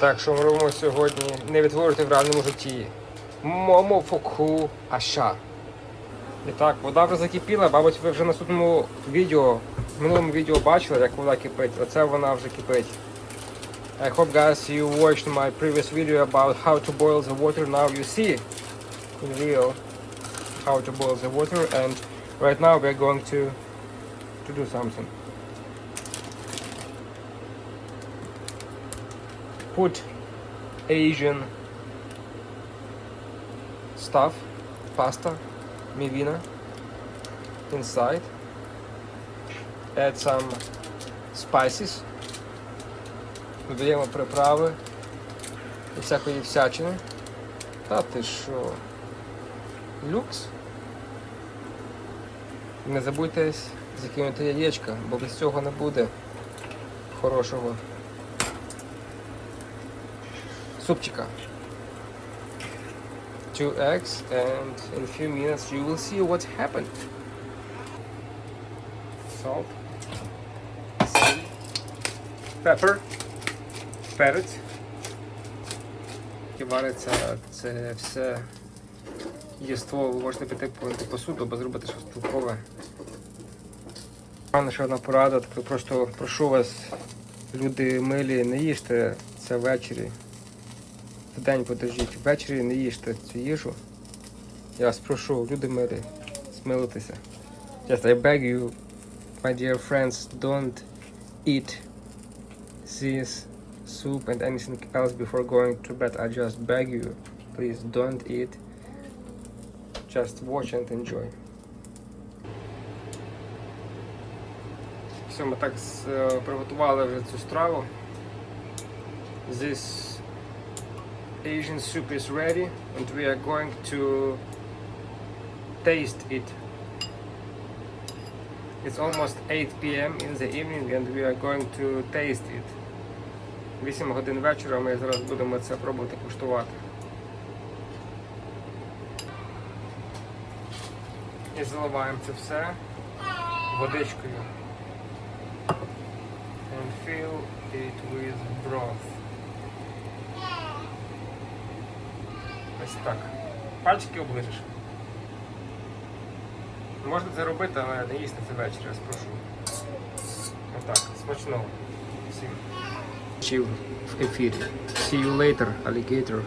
Так, що ми робимо сьогодні? Не відтворити в реальному житті. Момофоку аша. І так, вода вже закипіла, мабуть, ви вже на наступному відео, в минулому відео бачили, як вода кипить. Оце вона вже кипить. I hope guys you watched my previous video about how to boil the water. Now you see in real how to boil the water and right now we're going to to do something. Put Asian stuff, pasta, mivina inside. Add some spices. Додаємо приправи і всякої всячини. Та ти що? Люкс. Не забудьте закинути яєчка, бо без цього не буде хорошого супчика. Two eggs and in a few minutes you will see what happened. Salt, salt, pepper, перець. І вариться це все єство. Ви можете піти помити посуду або зробити щось толкове. Ще одна порада, так просто прошу вас, люди милі, не їжте це ввечері. В день подождіть, ввечері не їжте цю їжу. Я вас прошу, люди милі, смилитися. Just I beg you, my dear friends, don't eat this soup and anything else before going to bed. I just beg you, please don't eat. Just watch and enjoy. Все, ми так е, приготували вже цю страву. This Asian soup is ready and we are going to taste it. It's almost 8 p.m. in the evening and we are going to taste it. 8 годин вечора ми зараз будемо це пробувати куштувати. І заливаємо це все водичкою. And fill it with broth. Ось так. Пальчики оближеш. Можна це робити, але не їсти це ввечері, я спрошу. Отак, смачного. Всім. Чів в ефірі. See you later, alligator.